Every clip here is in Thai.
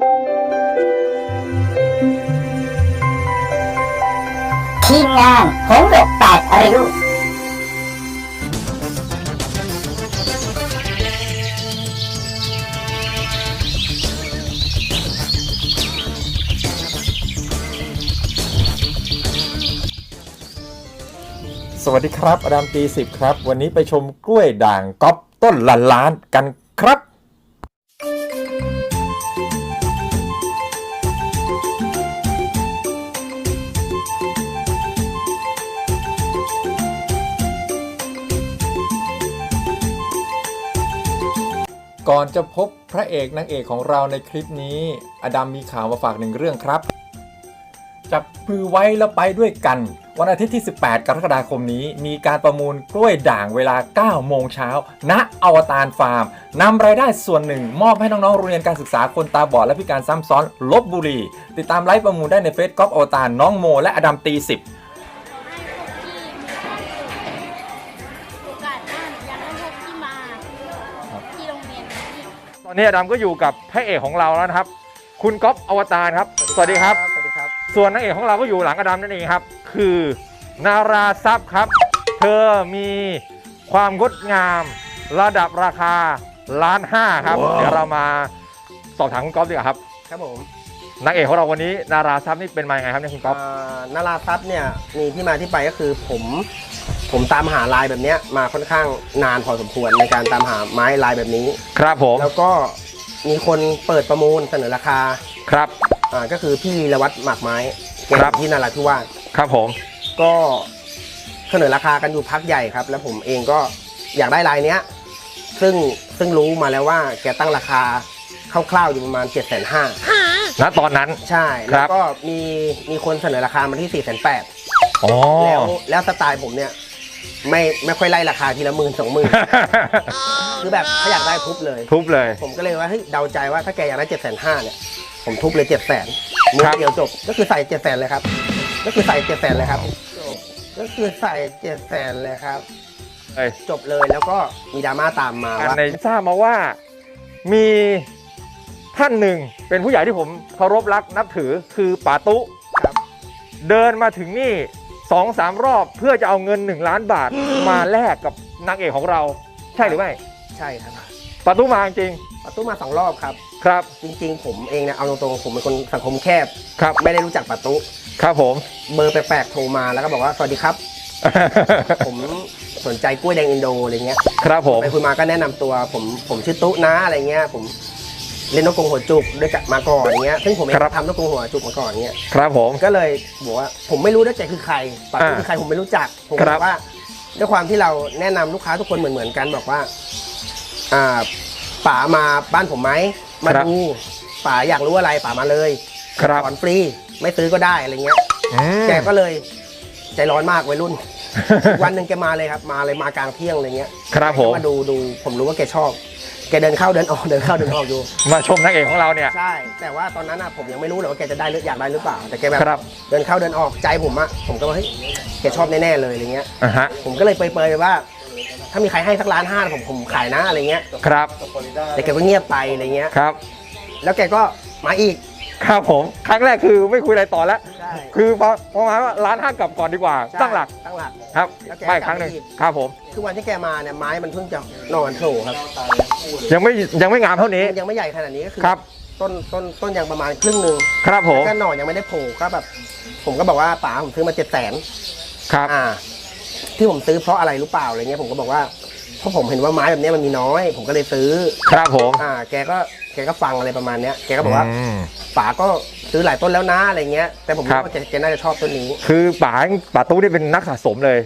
ทีมงานหงส์หกแปดริ้วสวัสดีครับอดามตีสิบครับ วันนี้ไปชมกล้วยด่างก๊อปต้นละล้านกันครับ ก่อนจะพบพระเอกนางเอกของเราในคลิปนี้ อดัมมีข่าวมาฝากหนึ่งเรื่องครับ จับมือไว้แล้วไปด้วยกัน วันอาทิตย์ที่ 18 กรกฎาคมนี้ มีการประมูลกล้วยด่างเวลา 9 โมงเช้า ณ อวตารฟาร์มนำรายได้ส่วนหนึ่ง มอบให้น้องๆโรงเรียนการศึกษาคนตาบอดและพิการซ้ำซ้อนลบบุรี ติดตามไลฟ์ประมูลได้ในเฟซก๊อฟอวตารน้องโม และอดัมตี10 อนนี้อดัมก็อยู่กับพระเอกของเราแล้วนะครับ คุณก๊อฟอวตารครับ สวัสดีครับ สวัสดีครับ ส่วนนางเอกของเราก็อยู่หลังอดัมนั่นเองครับ คือนาราซับครับ เธอมีความงดงามระดับราคาล้านห้าครับ เดี๋ยวเรามาสอบถามคุณก๊อฟดีกว่าครับ ครับผมนางเอกของเราวันนี้นาราซับนี่เป็นมายังไงครับเนี่ยคุณก๊อฟ อ่านาราซับเนี่ยมีที่มาที่ไปก็คือผม ผมตามหาลายแบบเนี้ยมาค่อนข้างนานพอสมควรในการตามหาไม้ลายแบบนี้ ครับผมแล้วก็มีคนเปิดประมูลเสนอราคาครับอ่าก็คือพี่ลีรวัตรหมากไม้แกครับ ที่นาราธิวาสครับผม ก็เสนอราคากันอยู่พักใหญ่ครับ แล้วผมเองก็อยากได้ลายเนี้ย ซึ่งซึ่งรู้มาแล้วว่าแกตั้งราคาคร่าวๆอยู่ประมาณ7จ็ดแสนห้าณตอนนั้น ใช่ ครัแล้วบก็มีมีคนเสนอราคามาที่4ี่แสนแปดอ๋อแล้วแล้วสไตล์ผมเนี่ย ไม่ไม่ค่อยไล่ราคาทีละหมื่นสองหมื่นคือแบบถ้าอยากได้ทุบเลย ทุบเลย ผมก็เลยว่าเฮ้ยเดาใจว่าถ้าแกอยากได้เจ็ดแสนห้าเนี่ยผมทุบเลยเจ็ดแสนมือครับเดียวจบ ก็คือใส่เจ็ดแสนเลยครับ ก็คือใส่เจ็ดแสนเลยครับก็คือใส่เจ็ดแสนเลยครับเอ้ยจบเลยแล้วก็มีดราม่าตามมาอันว่าในทราบมาว่ามีท่านหนึ่งเป็นผู้ใหญ่ที่ผมเคารพรักนับถือคือป๋าตุครับเดินมาถึงนี่ สองสามรอบเพื่อจะเอาเงิน 1 ล้านบาทมาแลกกับนางเอกของเรา ใช่หรือไม่ใช่ครับป๋าตุมาจริงประตูมาสองรอบครับๆครับ จริงๆ ผมเองเนี่ยเอาตรงๆผมเป็นคนสังคมแคบ ครับ ไม่ได้รู้จักประตูครับผม เบอร์แปลกๆโทรมาแล้วก็บอกว่าสวัสดีครับ ผมสนใจกล้วยแดงอินโดอะไรเงี้ยครับผมไปคุยมาก็แนะนำตัวผมผมชื่อตุ๊นะอะไรเงี้ยผม เล่นนกกรงหัวจุกด้วยกันมาก่อนอย่างเงี้ยซึ่งผมเองครับ ทำนกกรงหัวจุกมาก่อนเงี้ยครับผม ก็เลยบอกว่าผมไม่รู้ด้วยใจคือใครปัตตุอ่าคือใครผมไม่รู้จักผมครับอบกว่าด้วยความที่เราแนะนำลูกค้าทุกคนเหมือนเหมือนๆกันบอกว่าอ่าป๋ามาบ้านผมไหมมาดูป๋าอยากรู้อะไรป๋ามาเลยครับสอนฟรีไม่ซื้อก็ได้อะไรเงี้ย อืม แกก็เลยใจร้อนมากวัยรุ่น วันหนึ่งแกมาเลยครับ มาเลยมากลางเที่ยงอะไรเงี้ยครับผมมาดูดูผมรู้ว่าแกชอบ แกเดินเข้าเดินออกเดินเข้าเดินออกอยู่มาชมนางเอกของเราเนี่ย ใช่ แต่ว่าตอนนั้นอะผมยังไม่รู้เลยว่าแกจะได้หรืออยากได้หรือเปล่า แต่แกแบบครับ เดินเข้าเดินออกใจผมอะผมก็ว่าเฮ้ยแกชอบแน่ๆเลยอะไรเงี้ย อะฮะผมก็เลยเปรยๆไปว่า ถ้ามีใครให้สักล้านห้าผมผมขายนะอะไรเงี้ย ครับแต่แกก็เงียบไปอะไรเงี้ย ครับแล้วแกก็มาอีก ครับผม ครั้งแรกคือไม่คุยอะไรต่อแล้วใช่ คือพอประมาณว่าร้านห้างกลับก่อนดีกว่า ตั้งหลักตั้งหลักครับแล้วแกไปครั้งหนึ่งกลับมาอีกครับผม คือวันที่แกมาเนี่ยไม้มันเพิ่งจะนอนโผล่ครับ ยังไม่ยังไม่งามเท่านี้มันยังไม่ใหญ่ขนาดนี้ก็คือครับต้นต้นต้นยังประมาณครึ่งหนึ่งครับผมแล้วก็หน่อยังไม่ได้โผล่ก็แบบ ผมก็บอกว่าป๋าผมซื้อมาเจ็ดแสนครับอ่า ที่ผมซื้อเพราะอะไรรู้เปล่าอะไรเงี้ยผมก็บอกว่าเพราะผมเห็นว่าไม้แบบเนี้ยมันมีน้อย ผมก็เลยซื้อ ครับผม อ่า แกก็แกก็ฟังอะไรประมาณเนี้ย แกก็บอกว่าอืมป๋าก็ ซื้อหลายต้นแล้วนะอะไรเงี้ย แต่ผมครัรู้บว่าแกแกน่าจะชอบต้นนี้ คือป๋าป๋าตู้นี่เป็นนักสะสมเลย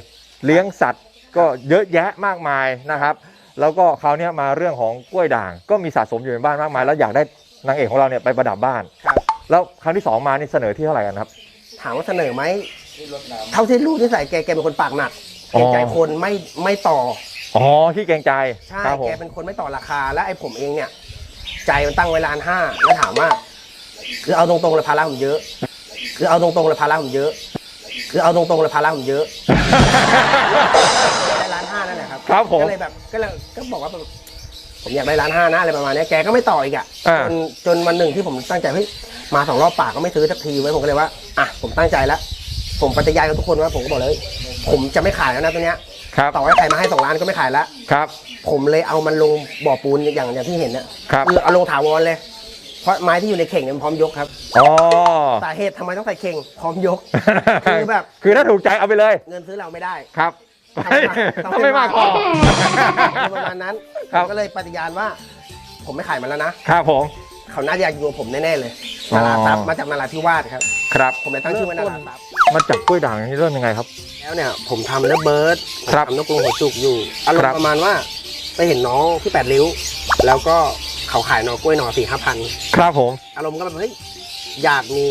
เลี้ยงสัตว์ก็เยอะแยะมากมายนะครับ แล้วก็คราวเนี้ยมาเรื่องของกล้วยด่าง ก็มีสะสมอยู่ในบ้านมากมาย แล้วอยากได้นางเอกของเราเนี่ยไปประดับบ้านครับแล้วครั้งที่สองมานี่เสนอที่เท่าไหร่กันครับ ถามว่าเสนอไหมเท่าที่รู้ที่ใส่แกแกเป็นคนปากหนักอ๋อเกรงใจคนไม่ไม่ต่ออ๋อที่เกรงใจใช่ครับผมแกเป็นคนไม่ต่อราคา และไอ้ผมเองเนี่ย ใจมันตั้งไว้ล้านห้าแล้วถามว่า คือเอาตรงๆเลยภาระผมเยอะ คือเอาตรงๆเลยภาระผมเยอะ คือเอาตรงๆเลยภาระผมเยอะได้ล้านห้านั่นแหละครับครับผมก็เลยแบบก็เลยก็บอกว่าแบบผมอยากได้ล้านห้านะอะไรประมาณเนี้ยแกก็ไม่ต่ออีกอะอ่า จนจนวันหนึ่งที่ผมตั้งใจเฮ้ยมาสองรอบปากก็ไม่ซื้อสักทีไว้ผมก็เลยว่าอะผมตั้งใจแล้ว ผมปฏิญาณกับทุกคนว่าผมก็บอกเลย ผมจะไม่ขายแล้วนะตัวเนี้ยครับต่อให้ใครมาให้สองล้านก็ไม่ขายแล้วครับ ผมเลยเอามันลงบ่อปูนอย่างอย่างที่เห็นเนี่ยครับ คือเอาลงถาวรเลย เพราะไม้ที่อยู่ในเข่งเนี่ยมันพร้อมยกครับอ๋อ สาเหตุทำไมต้องใส่เข่งพร้อมยก คือแบบ คือถ้าถูกใจเอาไปเลย เงินซื้อเราไม่ได้ ครับทำไมถ้าไม่มากพอคือประมาณนั้นครับ ผมก็เลยปฏิญาณว่า ผมไม่ขายมันแล้วนะ ครับผม เขาน่าจะอยากอยู่กับผมแน่ๆเลยอ๋อนาราทรัพย์มาจากนาราธิวาสครับ ครับผมเลยตั้งชื่อว่านาราทรัพย์มาจับกล้วยด่างนี่เริ่มยังไงครับ แล้วเนี่ยผมทำเลิฟเบิร์ดผมครับทำนกกรงหัวจุกอยู่อารมครับ ณ์ประมาณว่าไปเห็นน้องที่แปดริ้ว แล้วก็ เขาขายหน่อกล้วยหน่อสี่ห้าพันครับผม อารมณ์ก็แบบเฮ้ยอยากมี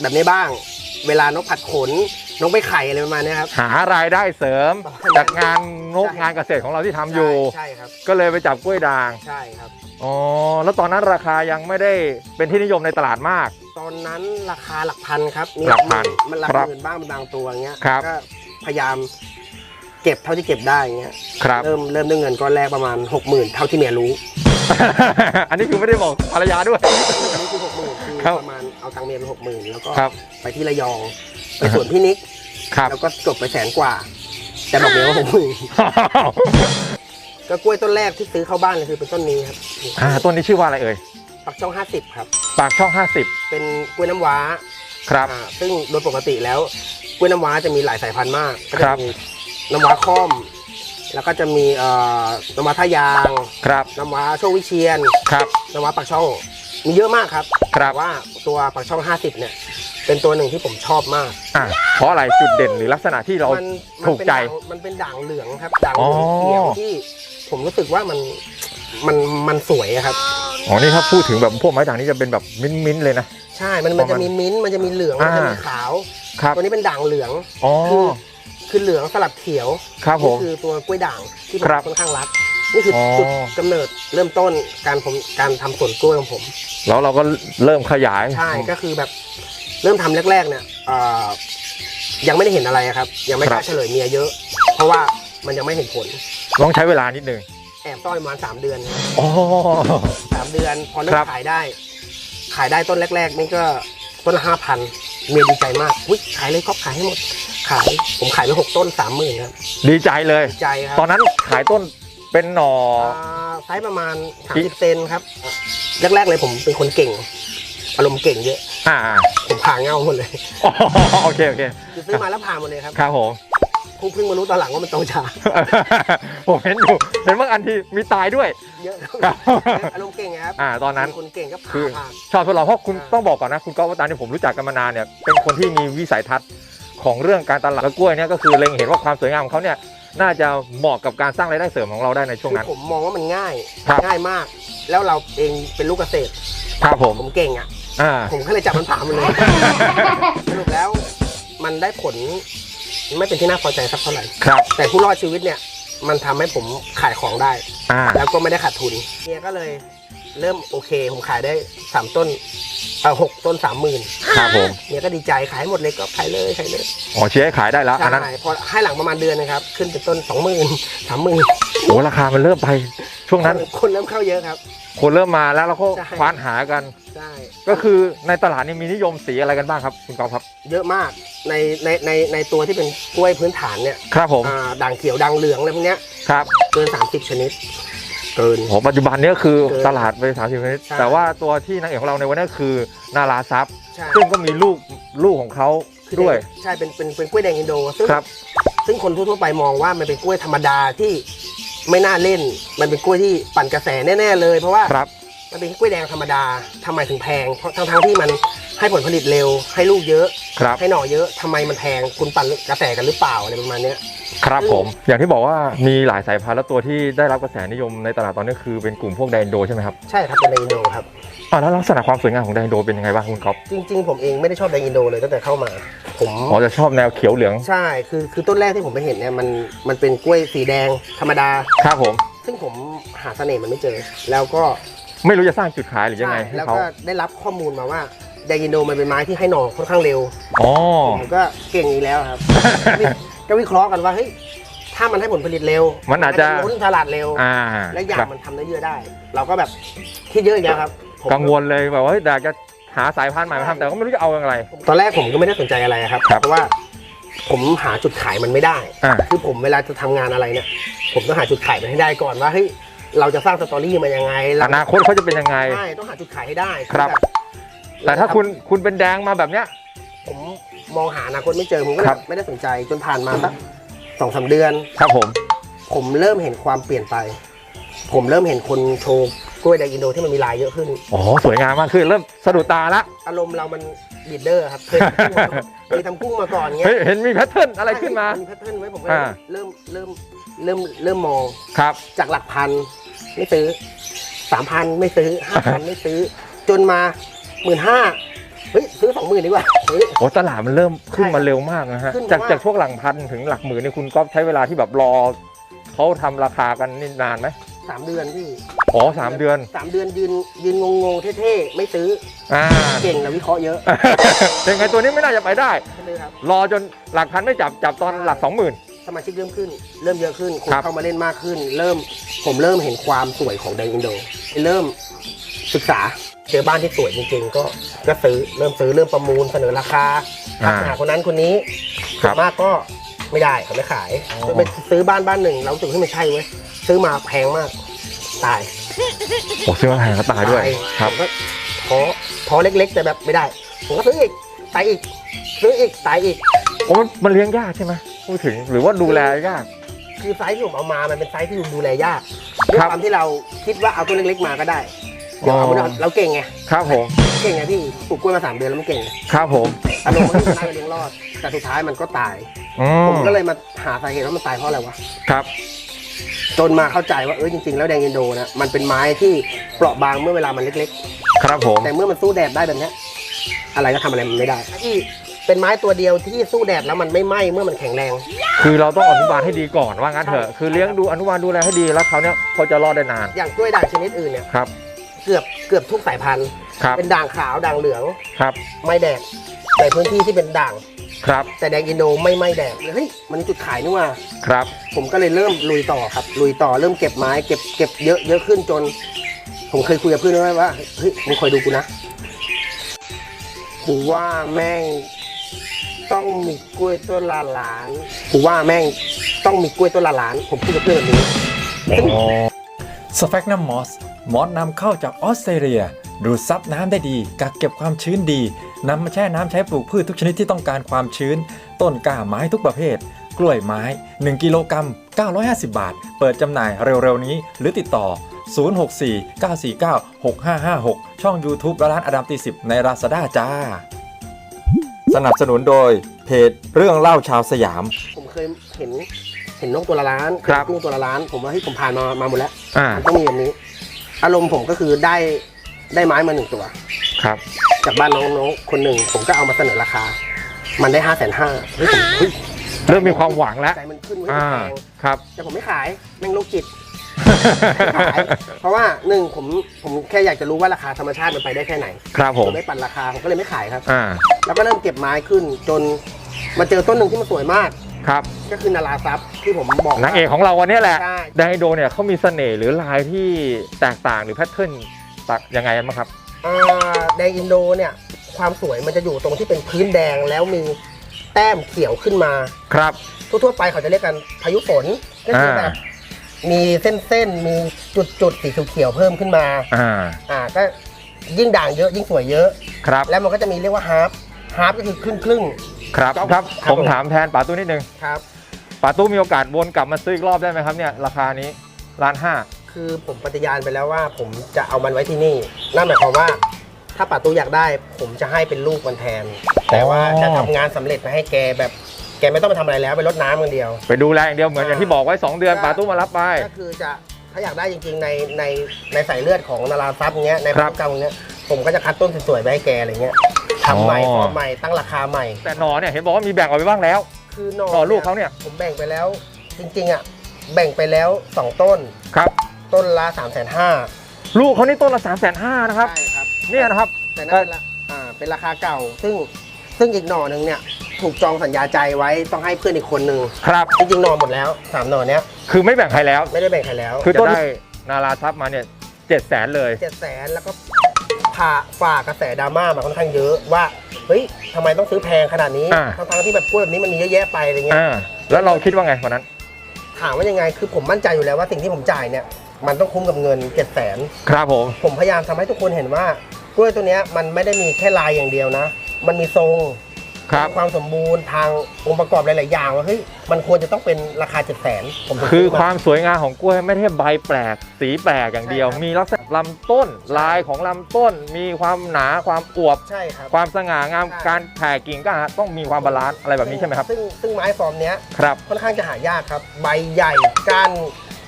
แบบนี้บ้าง เวลานกผัดขนนกไปไข่อะไรประมาณเนี้ยครับ หารายได้เสริม จากงานนกงานเกษตรของเราที่ทำอยู่ใช่ครับก็เลยไปจับกล้วยด่างใช่ครับ อ๋อแล้วตอนนั้นราคายังไม่ได้เป็นที่นิยมในตลาดมาก ตอนนั้นราคาหลักพันครับมีหลักพันมันหลักครับหมื่นบ้างเป็นบางตัวอย่างเงี้ยครับ ก็พยายาม เก็บเท่าที่เก็บได้อย่างเงี้ยครับ เริ่มเริ่มด้วยเงินก้อนแรกประมาณหกหมื่นเท่าที่เมียรู้อันนี้คือไม่ได้บอกภรรยาด้วย อันนี้คือหกหมื่นคือครับประมาณเอาตังค์เมียเป็นหกหมื่นแล้วก็ครับไปที่ระยองไปสวนพี่นิกครับ แล้วก็จบไปแสนกว่าแต่บอกเมียว่าหกหมื่นก็กล้วยต้นแรกที่ซื้อเข้าบ้านเลยคือเป็นต้นนี้ครับอ่าต้นนี้ชื่อว่าอะไรเอ่ย ปักช่องห้าสิบครับ ปากช่องเป็นกล้วยน้ำว้า50ครับ อ่าซึ่งโดยปกติแล้วกล้วยน้ำว้าจะมีหลายสายพันธุ์มากก็คจะรับ มี น้ำว้าค่อม แล้วก็จะมีเอ่อน้ำว้าท่ายาง ครับ น้ำว้าโชควิเชียนครับ น้ำว้าปักช่อง มีเยอะมากครับครับ แต่ว่าตัวปักช่อง 50 เนี่ย เป็นตัวหนึ่งที่ผมชอบมาก อ่าเพราะอะไรจุดเด่นหรือลักษณะที่เรามันถูกใจเป็นด่างมันเป็นด่างเหลืองครับ ด่างอ๋เหอลืองเขียวที่ผมรู้สึกว่ามัน มัน มันสวยอะครับ อ๋อนี่ถ้าพูดถึงแบบพวกไม้ด่างนี่จะเป็นแบบมิ้นท์ๆเลยนะ ใช่ มัน มันประจะมาณมีมิ้นท์มันจะมีเหลือง มันจะมีอ่า ขาว ครับ ตัวนี้เป็นด่างเหลือง อ๋อคือ คือเหลืองสลับเขียวครับผมนี่คือตัวกล้วยด่างที่ผมครับค่อนข้างรักนี่คือออ จุดกำเนิดเริ่มต้นการผมการทำสวนกล้วยของผม แล้วเราก็เริ่มขยาย ใช่ก็คือแบบเริ่มทำแรก ๆ เนี่ยเอ่อยังไม่ได้เห็นอะไรอะครับ ยังไม่กล้าเฉลยเมียเยอะ เพราะว่ามันยังไม่เห็นผล ต้องใช้เวลานิดนึงแอบซ่อนประมาณสามเดือนอ๋อ สามเดือน พอเริ่ครัมบ ขายได้ ขายได้ต้นแรก ๆ นี่ก็ต้นละห้าพันเมียดีใจมากอุ้ยขายเลยก็ขายให้หมด ขาย ผมขายไปหกต้นสามหมื่นครับดีใจเลย ดีใจครับตอนนั้นขายต้นเป็นหน่อาไซส์ประมาณสามสิบเซนครับแรกๆเลยผมเป็นคนเก่ง อารมณ์เก่งเยอะอ่าผมผ่าเงาหมดเลยอ๋อโอเคโอเคคือซื้อมาแล้วผ่าหมดเลยครับครับผม เพิ่งเพิ่งมารู้ตอนหลังว่ามันโตช้าผมเห็นอยู่เห็นบางอันที่มีตายด้วย เยอะครับ อารมณ์เก่งไงครับอ่า ตอนนั้นเป็คนเก่งก็ผ่าคือผ่า ชอบทดลองเพราะคุณอ่า ต้องบอกก่อนนะ คุณก๊อฟว่าตามที่ผมรู้จักกันมานานเนี่ยเป็นคนที่มีวิสัยทัศน์ ของเรื่องการตลาดและกล้วยเนี่ยก็คือเล็งเห็นว่าความสวยงามของเขาเนี่ยน่าจะเหมาะกับการสร้างรายได้เสริมของเราได้ในช่วงคือนั้น ผมมองว่ามันง่ายครับง่ายมาก แล้วเราเองเป็นลูกเกษตรครับผมผมเก่งอะอ่าผมก็เลยจับมันผ่ามันเลยสรุปแล้วมันได้ผลไม่เป็นที่น่าพอใจสักเท่าไหร่ครับ แต่ผู้รอดชีวิตเนี่ยมันทำให้ผมขายของได้อ่าแล้วก็ไม่ได้ขาดทุนเนี่ยก็เลย เริ่มโอเค ผมขายได้สามต้นเออหกต้นสามหมื่นครับผม เนี่ยก็ดีใจขายหมดเลยก็ขายเลยขายเลยอ๋อเชียร์ให้ขายได้แล้วอันนั้น ใช่พอให้หลังประมาณเดือนนะครับ ขึ้นเป็นต้นสองหมื่นสามหมื่นโอ้ราคามันเริ่มไป ช่วงนั้นคนเริ่มเข้าเยอะครับ คนเริ่มมาแล้วเราก็ใช่ ควานหากัน ใช่ ก็คือในตลาดนี่มีนิยมสีอะไรกันบ้างครับคุณกอล์ฟครับ เยอะมากในในในในตัวที่เป็นกล้วยพื้นฐานเนี่ยครับผม อ่าด่างเขียวด่างเหลืองอะไรพวกเนี้ยครับ เกิน 30 ชนิด เกิน โอ้ปัจจุบันเนี้คือเกินตลาดไปสามสิบชนิดใช่แต่ว่าตัวที่นางเอกของเราในวันนี้คือนาราซับใช่ ซึ่งก็มีลูกลูกของเขาคือด้วย ใช่เป็นเป็นเป็นกล้วยแดงอินโดซึ่งครับ ซึ่งคนทั่วๆไปมองว่ามันเป็นกล้วยธรรมดาที่ไม่น่าเล่น มันเป็นกล้วยที่ปั่นกระแสแน่ๆเลย เพราะว่าครับ มันเป็นกล้วยแดงธรรมดาทำไมถึงแพงเพราะทั้งๆที่มัน ให้ผลผลิตเร็ว ให้ลูกเยอะ ครับ ให้หน่อเยอะทำไมมันแพงคุณปั่นกระแสกันหรือเปล่าอะไรประมาณเนี้ย ครับผม อย่างที่บอกว่ามีหลายสายพันธุ์แล้วตัวที่ได้รับกระแสนิยมในตลาดตอนนี้คือเป็นกลุ่มพวกแดนโดใช่ไหมครับใช่ครับเป็นแดงอินโดครับ อ่าแล้วลักษณะความสวยงามของแดนโดเป็นยังไงบ้างคุณก๊อฟจริง ๆ ผมเองไม่ได้ชอบแดงอินโดเลยตั้งแต่เข้ามา ผมอ๋อจะชอบแนวเขียวเหลือง ใช่คือคือต้นแรกที่ผมไปเห็นเนี่ยมันมันเป็นกล้วยสีแดงธรรมดา ครับผม ซึ่งผมหาเสน่ห์มันไม่เจอ แล้วก็ไม่รู้จะสร้างจุดขายหรือยังไงใช่ให้แล้วเขา ก็ได้รับข้อมูลมาว่า แดงอินโดมันเป็นไม้ที่ให้หน่อค่อนข้างเร็ว อ๋อ ผมก็เก่งอีกแล้วครับ ก็วิเคราะห์กันว่าเฮ้ยทถ้ามันให้ผลผลิตเร็วมันอาจจะ ล้นตลาดเร็ว อ่าและอย่าครังบมันทำได้เยอะได้ เราก็แบบคิดเยอะอีกแล้วครับผม กังวลเลยแบบว่าเฮ้ยอยากจะหาสายพันธุ์ใหม่มาทำแต่ก็ไม่รู้จะเอาอย่างไร ตอนแรกผมก็ไม่ได้สนใจอะไรครับ ครับเพราะว่าผมหาจุดขายมันไม่ได้ อ่า คือผมเวลาจะทำงานอะไรเนี่ย ผมต้องหาจุดขายมันให้ได้ก่อนว่าเฮ้ยเราจะสร้างสตอรี่มันยังไงเราอนาคตเขาจะเป็นยังไง ใช่ต้องหาจุดขายให้ได้ครับ อแต่ถ้าคุณคุณเป็นแดงมาแบบเนี้ย ผมมองหาอนาคตไม่เจอผมก็เลยครับ ไม่ได้สนใจจนผ่านมาสักสองสามเดือน ครับผม ผมเริ่มเห็นความเปลี่ยนไป ผมเริ่มเห็นคนโชว์กล้วยแดงอินโดที่มันมีลายเยอะขึ้นอ๋อสวยงามมากขึ้นเริ่มสะดุดตาละ อารมณ์เรามันบีดเดอร์ครับเคยทำกุ้งมาเคยทำกุ้งมาก่อนเงี้เฮ้ยยเห็นมีแพทเทิร์นอะไรขึ้นมามีแพทเทิร์นไว้ผมก็อ่า เริ่มเริ่มเริ่มเริ่มมอง ครับ จากหลักพันไม่ซื้อสามพันไม่ซื้อห้าพันไม่ซื้อ จนมา หมื่นห้าเฮ้ยซื้อสองหมื่นดีกว่าเฮ้ย โอ้ตลาดมันเริ่มขึ้นมาใช่เร็วมากนะฮะขึ้นจากมาก จากช่วงหลังพันถึงหลักหมื่นนี่คุณก็ใช้เวลาที่แบบรอเขาทำราคากันนี่นานไหมสามเดือนพี่อ๋อสามเดือนสามเดือนยืนยืนงงงๆเท่ๆไม่ซื้ออ่า เก่งนะวิเคราะห์เยอะ ยังไงตัวนี้ไม่น่าจะไปได้ไม่ซื้อครับ รอจนหลักพันไม่จับจับตอนหลักสองหมื่น สมาชิกเริ่มขึ้น เริ่มเยอะขึ้น คนครับ เข้ามาเล่นมากขึ้น เริ่มผมเริ่มเห็นความสวยของแดงอินโด เริ่มศึกษา เจอบ้านที่สวยจริงๆ ก็ก็ซื้อเริ่มซื้อเริ่มประมูลเสนอราคาทักหาคนนั้นคนนี้ครัส่บวนมากก็ไม่ได้เขาไม่ขายอ๋อ ไปซื้อบ้านบ้านหนึ่งเรารู้สึกที่ไม่ใช่เว้ยซื้อมาแพงมาก ตายโอ้ซื้อมาแพงก็ตายด้วยครับ ผมก็ท้อท้อเล็ก ๆ แต่แบบไม่ได้ ผมก็ซื้ออีกตายอีก ซื้ออีกตายอีก โอ้มันมันเลี้ยงยากใช่ไหมพูดถึงหรือว่าดูแลยาก คือไซส์ที่ผมเอามา มันเป็นไซส์ที่ดูแลยากด้วยครับ ความที่เราคิดว่าเอาตัวเล็กๆมาก็ได้ เดี๋ยวเอาอ๋อเราเราเก่งไงครับผมเก่งไงพี่ปลูกกล้วยมาสามเดือนแล้วมันเก่งครับผมอารมณ์มันที่น่าจะเลี้ยงรอด แต่สุดท้ายมันก็ตายอืผมมก็เลยมาหาสาเหตุว่ามันตายเพราะอะไรวะครับ จนมาเข้าใจว่าเออจริง ๆ แล้วแดงอินโดนะมันเป็นไม้ที่เปราะบางเมื่อเวลามันเล็กครับผมๆแต่เมื่อมันสู้แดดได้แบบเนี้ยอะไรก็ทำอะไรมันไม่ได้ที่เป็นไม้ตัวเดียวที่สู้แดดแล้วมันไม่ไหม้เมื่อมันแข็งแรง คือเราต้องอนุบาลให้ดีก่อนว่างั้นเถอะคือเลี้ยงดูอนุบาลดูแลให้ดีแล้วเขาวเนี้ยเขาจะรอดได้นาน อย่างกล้วยด่างชนิดอื่นเนี่ยครับ เกือบเกือบทุกสายพันธุ์ ครับเป็นด่างขาวด่างเหลืองครับไม่แดงในพื้นที่ที่เป็นด่าง ครับแต่แดงอินโดไม่ไม่แดงเฮ้ยมันมีจุดขายนี่ว่า ครับผมก็เลยเริ่มลุยต่อครับ ลุยต่อเริ่มเก็บไม้เก็บเก็บเยอะเยอะขึ้นจน ผมเคยคุยกับเพื่อนไว้ว่าเฮ้ยมึงคอยดูกูนะกูว่าแม่งต้องมีกล้วยต้นละล้านกูว่าแม่งต้องมีกล้วยต้นละล้าน ผมพูดกับเพื่อนแบบนี้ สแฟกนัมมอส มอสนำเข้าจากออสเตรเลีย ดูดซับน้ำได้ดี กักเก็บความชื้นดีนำมาแช่น้ำใช้ปลูกพืชทุกชนิดที่ต้องการความชื้น ต้นกล้าไม้ทุกประเภท กล้วยไม้ 1 กิโลกรัม 950 บาท เปิดจำหน่ายเร็วๆนี้ หรือติดต่อ 064-949-6556 ช่อง YouTube และร้านอดัมตีสิบในราซาด้าจ้า สนับสนุนโดยเพจเรื่องเล่าชาวสยาม ผมเคยเห็นเห็นนกตัวละล้านครับกุ้งตัวละล้าน ผมว่าเฮ้ยผมผ่านมามาหมดแล้วอ่า มันต้องมีแบบนี้ อารมณ์ผมก็คือได้ได้ไม้มาหนึ่งตัว ครับ จากบ้านน้องๆคนหนึ่งผมก็เอามาเสนอราคา มันได้ห้าแสนห้าเฮ้ยผมเฮ้ยเริ่มมีความหวังแล้วใจมันขึ้นเว้ยอ่าแพงครับ แต่ผมไม่ขายแม่งโรคจิตไม่ขายเพราะว่าหนึ่งผมผมแค่อยากจะรู้ว่าราคาธรรมชาติมันไปได้แค่ไหนครับผมผมไม่ปั่นราคาผมก็เลยไม่ขายครับ อ่า แล้วก็เริ่มเก็บไม้ขึ้นจนมาเจอต้นหนึ่งที่มันสวยมาก ครับก็คือนาราซับที่ผมบอกนางเอกของเราวันนี้แหละใช่ไดโดเนี่ยเขามีเสน่ห์หรือลายที่แตกต่างหรือแพทเทิร์นต่างยังไงบ้างครับอ่าแดงอินโดเนี่ยความสวยมันจะอยู่ตรงที่เป็นพื้นแดงแล้วมีแต้มเขียวขึ้นมา ครับ ทั่วๆไปเขาจะเรียกกันพายุฝนก็คือแบบมีเส้นๆ มีจุดๆ สีเขียวๆเพิ่มขึ้นมา อ่า อ่าก็ยิ่งด่างเยอะยิ่งสวยเยอะ ครับ แล้วมันก็จะมีเรียกว่าฮาร์ป ฮาร์ปก็คือครึ่งครึ่ง ครับครับ ครับครับผมผมถามแทนป๋าตู้นิดนึงๆครับ ป๋าตู้มีโอกาสวนกลับมาซื้ออีกรอบได้ไหมครับเนี่ยราคานี้ล้านห้าคือผมปฏิญาณไปแล้วว่าผมจะเอามันไว้ที่นี่ นั่นหมายความว่า ถ้าป่าตู้อยากได้ ผมจะให้เป็นลูกมันแทน แต่ว่าจะทำงานสำเร็จมาให้แกแบบ แกไม่ต้องไปทำอะไรแล้วไปรดน้ำอย่างเดียว ไปดูแลอย่างเดียวเหมือนอย่างที่บอกไว้2เดือนป๋าตู้มารับไป ก็คือจะถ้าอยากได้จริงๆในในในสายเลือดของนาราซับเงี้ยในครัพับนกรรมเงี้ยผมก็จะคัดต้นสวยๆไปให้แกอะไรเงี้ย ทำใหม่อ๋อฟอร์มใหม่ตั้งราคาใหม่ แต่หนอเนี่ยเห็นบอกว่ามีแบ่งออกไปบ้างแล้ว คือหน่อหน่อลูกเขาเนี่ย ผมแบ่งไปแล้ว จริงๆอะแบ่งไปแล้ว 2 ต้น ครับ ต้นละ3ามแสนห้าลูกเขานี่ต้นละ3ามแสนห้านะครับ ใช่ครับเนี่ยนะครับ แต่นั่นเป็นราอ่าเป็นราคาเก่า ซึ่งซึ่งอีกหน่อหนึ่งเนี่ยถูกจองสัญญาใจไว้ต้องให้เพื่อนอีกคนนึงครับ จริงๆนอนหมดแล้วสามหนอนเนี้ยคือไม่แบ่งใครแล้ว ไม่ได้แบ่งใครแล้วคือจะได้นาราทรัพย์มาเนี่ยเจ็ดแสนเลยเจ็ดแสนแล้วก็ ผ่าฝ่ากระแสดราม่ามาค่อนข้างเยอะว่าเฮ้ยทำไมต้องซื้อแพงขนาดนี้อ่า ทั้งๆที่แบบกล้วยแบบนี้มันมีเยอะแยะไปอะไรเงี้ยอ่าแล้วเราคิดว่าไงวันนั้น ถามว่ายังไงคือผมมั่นใจอยู่แล้วว่าสิ่งที่ผมจ่ายเนี่ยมันต้องคุ้มกับเงินเจ็ดแสน ครับผม ผมพยายามทำให้ทุกคนเห็นว่ากล้วยตัวเนี้ยมันไม่ได้มีแค่ลายอย่างเดียวนะ มันมีทรง ครับมีความสมบูรณ์ทางองค์ประกอบหลาย ๆ อย่างว่าเฮ้ยมันควรจะต้องเป็นราคาเจ็ดแสนผมถึงคือซื้ความสวยงามของกล้วยไม่ได้ใบแปลก สีแปลกอย่างเดียวใช่ครับมีลักษณะลำต้น ลายของลำต้น มีความหนาความอวบ ใช่ครับ ความสง่างามใช่ การแผ่กิ่งก็ต้องมีความบาลานซ์อะไรแบบนี้ใช่ไหมครับ ซึ่งซึ่งไม้ฟอร์มเนี้ยครับค่อนข้างจะหายากครับ ใบใหญ่ก้าน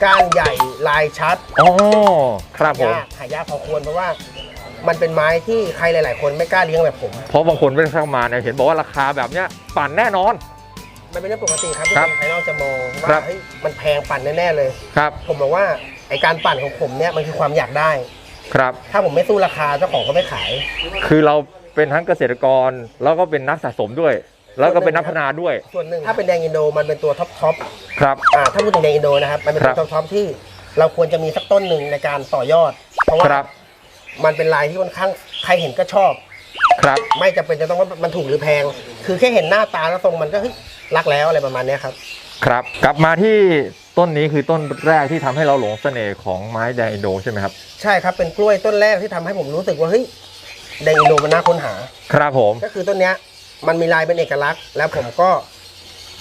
ก้านใหญ่ลายชัดอ๋อครับผม ยากหายากพอควรเพราะว่า มันเป็นไม้ที่ใครหลาย ๆ คนไม่กล้าเลี้ยงแบบผม เพราะบางคนไม่ได้เข้ามาเนี่ยเห็นบอกว่าราคาแบบเนี้ยปั่นแน่นอน มันเป็นเรื่องปกติครับที่ครับคนภายนอกจะมองครัว่าบ เฮ้ยมันแพงปั่นแน่ ๆ เลย ครับผมบอกว่าไอการปั่นของผมเนี่ยมันคือความอยากได้ ครับ ถ้าผมไม่สู้ราคาเจ้าของก็ไม่ขาย คือเราเป็นทั้งเกษตรกรแล้วก็เป็นนักสะสมด้วย แล้วก็เป็นนักพัฒนาด้วยส่วนหนึ่งถ้าเป็นแดงอินโดมันเป็นตัวท็อปท็อปครับ อ่าถ้าพูดถึงแดงอินโดนะครับมันเป็นครัตัวบท็อปท็อปที่เราควรจะมีสักต้นหนึ่งในการต่อยอด เพราะว่าครับ มันเป็นลายที่ค่อนข้างใครเห็นก็ชอบ ครับ ไม่จำเป็นจะต้องว่ามันถูกหรือแพง คือแค่เห็นหน้าตาแล้วทรงมันก็เฮ้ยรักแล้วอะไรประมาณเนี้ยครับ ครับ กลับมาที่ต้นนี้คือต้นแรกที่ทำให้เราหลงเสน่ห์ของไม้แดงอินโดใช่ไหมครับ ใช่ครับเป็นกล้วยต้นแรกที่ทำให้ผมรู้สึกว่าเฮ้ยแดงอินโดมันน่าค้นหา ครับผม ก็คือต้นเนี้ยมันมีลายเป็นเอกลักษณ์ แล้วผมก็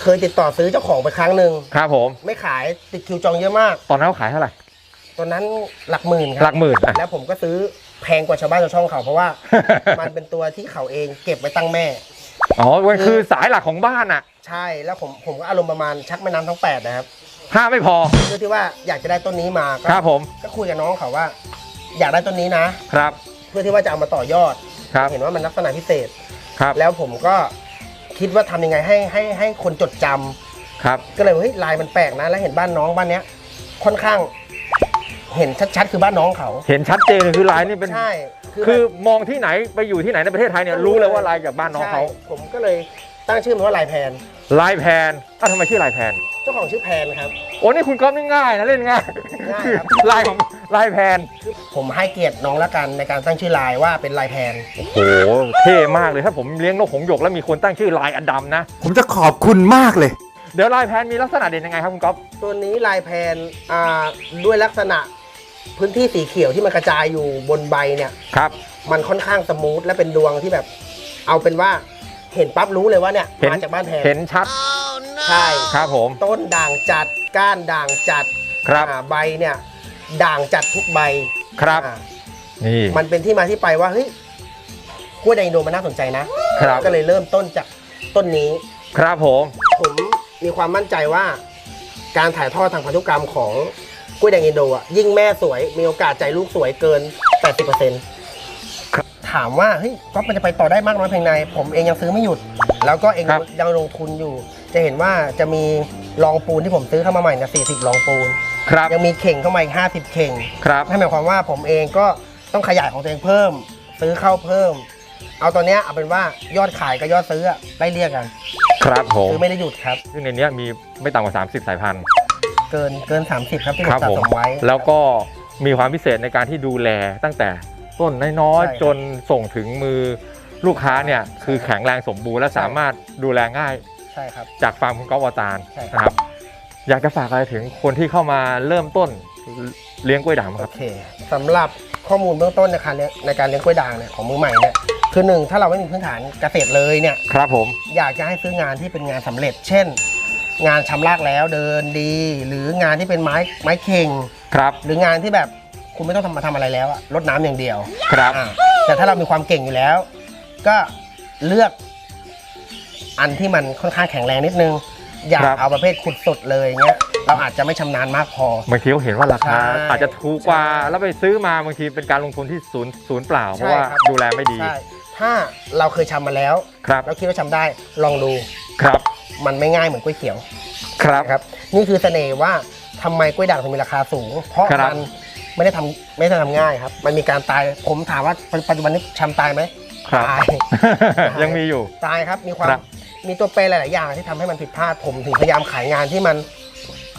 เคยติดต่อซื้อเจ้าของไปครั้งหนึ่งครับผม ไม่ขายติดคิวจองเยอะมาก ตอนนั้นเขาขายเท่าไหร่ ตอนนั้นหลักหมื่นคหลัรับกหมื่นอะ แล้วผมก็ซื้อแพงกว่าชาวบ้านชาวช่องเขาเพราะว่า มันเป็นตัวที่เขาเองเก็บไว้ตั้งแม่ อ๋อมันคือสายหลักของบ้านอะใช่แล้วผมผมก็อารมณ์ประมาณชักแม่น้ำทั้งแปดนะครับห้าไม่พอ เพื่อที่ว่าอยากจะได้ต้นนี้มาก็ครับผม ก็คุยกับน้องเขาว่า อยากได้ต้นนี้นะ ครับ เพื่อที่ว่าจะเอามาต่อยอด ครับ เห็นว่ามันลักษณะพิเศษ ครับ แล้วผมก็คิดว่าทำยังไงให้ให้ให้คนจดจำครับ ก็เลยว่าเฮ้ยลายมันแปลกนะ แล้วเห็นบ้านน้องบ้านเนี้ย ค่อนข้าง เห็นชัดๆคือบ้านน้องเขา เห็นชัดเจนเลยคือลายนี่เป็น ใช่คือมองที่ไหนไปอยู่ที่ไหนในประเทศไทยเนี่ยรู้เลยว่าลายจากบ้านน้องเขาใช่ผมก็เลยตั้งชื่อมันว่าลายแพนลายแพนอ้าวทำไมชื่อลายแพนเจ้าของชื่อแพนครับ โอ้นี่คุณก๊อฟนี่ง่ายนะเล่นง่ายง่ายครับ ลายของลายแพน ผมให้เกียรติน้องละกันในการตั้งชื่อลายว่าเป็นลายแพน โอ้โห เท่มากเลยถ้าผมเลี้ยงนกหงส์หยกแล้วมีคนตั้งชื่อลายอดำนะ ผมจะขอบคุณมากเลย เดี๋ยวลายแพนมีลักษณะเด่นยังไงครับคุณก๊อฟ ตัวนี้ลายแพนอ่าด้วยลักษณะ พื้นที่สีเขียวที่มันกระจายอยู่บนใบเนี่ย ครับ มันค่อนข้างสมูทและเป็นดวงที่แบบ เอาเป็นว่าเห็นปั๊บรู้เลยว่าเนี่ยเห็น มาจากบ้านแพนเห็นชัดใช่ครับผม ต้นด่างจัดก้านด่างจัดครับ อ่าใบเนี่ย ด่างจัดทุกใบครับ อ่านี่ มันเป็นที่มาที่ไปว่าเฮ้ยกล้วยแดงอินโดมันน่าสนใจนะครับ ก็เลยเริ่มต้นจากต้นนี้ ครับผม ผมมีความมั่นใจว่า การถ่ายทอดทางพันธุกรรมของ กล้วยแดงอินโดอะยิ่งแม่สวยมีโอกาสใจลูกสวยเกิน 80%ถามว่าเฮ้ยก็มันจะไปต่อได้มากน้อยเพียงใดผมเองยังซื้อไม่หยุด แล้วก็เองครับยังลงทุนอยู่ จะเห็นว่าจะมีรองปูนที่ผมซื้อเข้ามาใหม่เนี่ย40รองปูนครับยังมีเข่งเข้ามาอีก50เข่งครับนั่นหมายความว่าผมเองก็ต้องขยายของตัวเองเพิ่ม ซื้อเข้าเพิ่ม เอาตอนเนี้ยเอาเป็นว่ายอดขายกับยอดซื้ออะไล่เรียกกันครับผม ซื้อไม่ได้หยุดครับ ซึ่งในเนี้ยมีไม่ต่ำกว่า 30 สายพันธุ์ เกินเกิน 30 ครับที่ผครัมบสะผมสมไว้ แล้วก็มีความพิเศษในการที่ดูแลตั้งแต่ต้นน้อยใช่ครับ ๆจนส่งถึงมือลูกค้าเนี่ยคือแข็งแรงสมบูรณ์และสามารถดูแลง่ายใช่ครับ จากฟาร์มคุณก๊อฟวาตารใช่ครับ นะครับ อยากจะฝากอะไรถึงคนที่เข้ามาเริ่มต้นเลี้ยงกล้วยด่างคโอรับ เคสำหรับข้อมูลเบื้องต้นในการเลี้ยงในการเลี้ยงกล้วยด่างเนี่ยของมือใหม่เนี่ยคือหนึ่งถ้าเราไม่มีพื้นฐานเกษตรเลยเนี่ย ครับผม อยากจะให้ซื้องานที่เป็นงานสำเร็จ เช่น งานชำรากแล้วเดินดี หรืองานที่เป็นไม้ไม้เข่ง ครับหรืองานที่แบบคุณไม่ต้องทำมาทำอะไรแล้วอะรดน้ำอย่างเดียวครับอ่าแต่ถ้าเรามีความเก่งอยู่แล้ว ก็เลือกอันที่มันค่อนข้างแข็งแรงนิดนึง อย่าครับ เอาประเภทขุดสดเลยเงี้ยเราอาจจะไม่ชำนาญมากพอ บางทีเขาเห็นว่าราคา ใช่อาจจะถูกกว่าใช่ แล้วไปซื้อมาบางทีเป็นการลงทุนที่ศูนย์ศูนย์เปล่า เพราะว่าใช่ครับดูแลไม่ดีใช่ถ้าเราเคยชำมาแล้ว ครับแล้วคิดว่าชำได้ลองดู ครับ มันไม่ง่ายเหมือนกล้วยเขียวครับ นะครับ นี่คือเสน่ห์ว่าทำไมกล้วยด่างถึงมีราคาสูง เพราะครับ มันไม่ได้ทำไม่ได้ทำง่ายครับ มันมีการตายผมถามว่าปัจจุบันนี้ชำตายไหมครับ ตาย ยังมีอยู่ ตายครับมีความครับ มีตัวแปรหลาย ๆ อย่างที่ทำให้มันผิดพลาดผมถึงพยายามขายงานที่มัน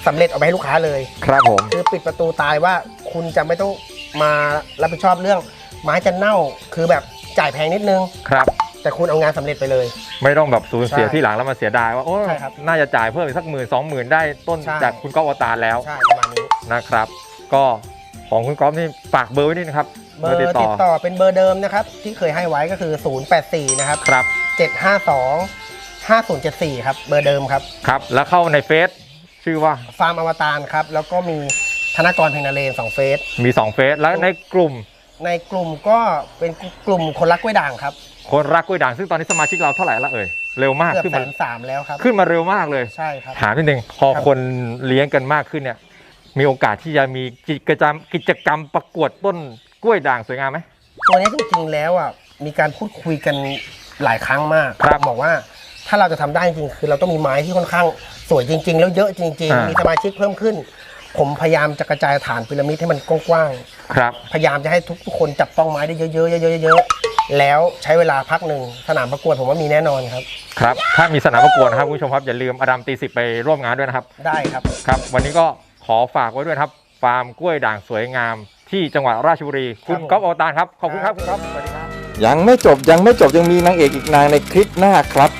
สำเร็จออกไปให้ลูกค้าเลย ครับผม คือปิดประตูตายว่าคุณจะไม่ต้องมารับผิดชอบเรื่อง ไม้จะเน่าคือแบบจ่ายแพงนิดนึง ครับ แต่คุณเอางานสำเร็จไปเลย ไม่ต้องแบบสูญเสียใช่ที่หลังแล้วมาเสียดายว่าโอ้ใช่ครับน่าจะจ่ายเพิ่มอีกสักหมื่นสองหมื่นได้ต้นใช่ จากคุณก๊อฟอวตารแล้วใช่ประมาณนี้นะครับ ก็ของคุณก๊อฟนี่ฝากเบอร์ไว้นิดนะครับเบอร์ติดต่อเป็นเบอร์เดิมนะครับ ที่เคยให้ไว้ก็คือ 084 นะครับ ครับ752 5074 ครับ เบอร์เดิมครับ ครับ แล้วเข้าในเฟซชื่อว่าฟาร์มอวตารครับ แล้วก็มีธนกรเพ็งนาเรนสองเฟส มี 2 เฟซแล้วในกลุ่ม ในกลุ่มก็เป็นกลุ่มคนรักกล้วยด่างครับคนรักกล้วยด่างซึ่งตอนนี้สมาชิกเราเท่าไหร่ละเอ่ยเร็วมากเกือบขึ้นแสมานสามแล้วครับ ขึ้นมาเร็วมากเลย ใช่ครับ ถามนิดนึงพอครับ คนเลี้ยงกันมากขึ้นเนี่ย มีโอกาสที่จะมีกิจกรรมกิจกรรมประกวดต้นกล้วยด่างสวยงามไหม ตัวนี้จริงๆแล้วอะมีการพูดคุยกันหลายครั้งมากครับบอกว่าถ้าเราจะทำได้จริงๆคือเราต้องมีไม้ที่ค่อนข้างสวยจริง ๆ แล้วเยอะจริง อ่าๆ มีมีสมาชิกเพิ่มขึ้น ผมพยายามจะกระจายฐานพีระมิดให้มันกว้างๆครับพยายามจะให้ทุกๆคนจับต้องไม้ได้เยอะๆเยอะๆเยอะๆแล้วใช้เวลาพักหนึ่งสนามประกวดผมว่ามีแน่นอนครับ ครับ ถ้ามีสนามประกวดนะครับคุณผู้ชมครับ อย่าลืมอดัมตีสิบไปร่วมงานด้วยนะครับ ได้ครับ ครับ วันนี้ก็ขอฝากไว้ด้วยนะครับ ฟาร์มกล้วยด่างสวยงาม ที่จังหวัดราชบุรี คุณครับผม ก๊อฟอวตารครับ ขอบคุณครับคุณก๊อฟสวัสดีครับ ยังไม่จบยังไม่จบยังมีนางเอกอีกนางในคลิปหน้าครับ